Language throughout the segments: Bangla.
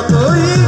যতই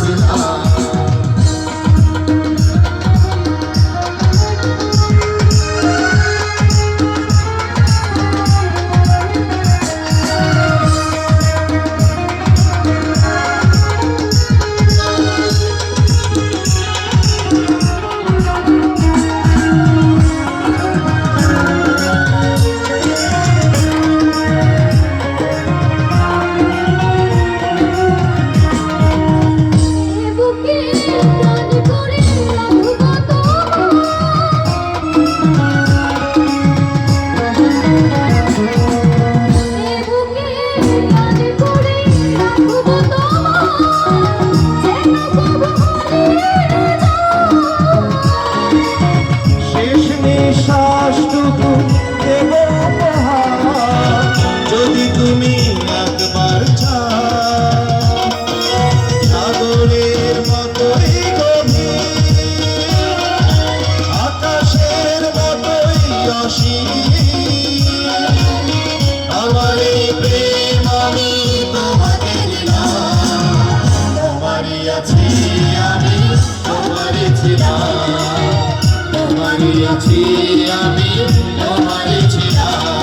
হারিয়েছি আমি তোমার ছিলাম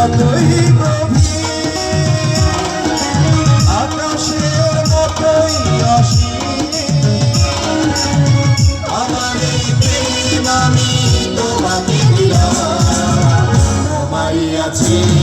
মতোই আকাশের মতোই আমার এই প্রেম আমি তোমাকে দিলাম। তোমারই আছে।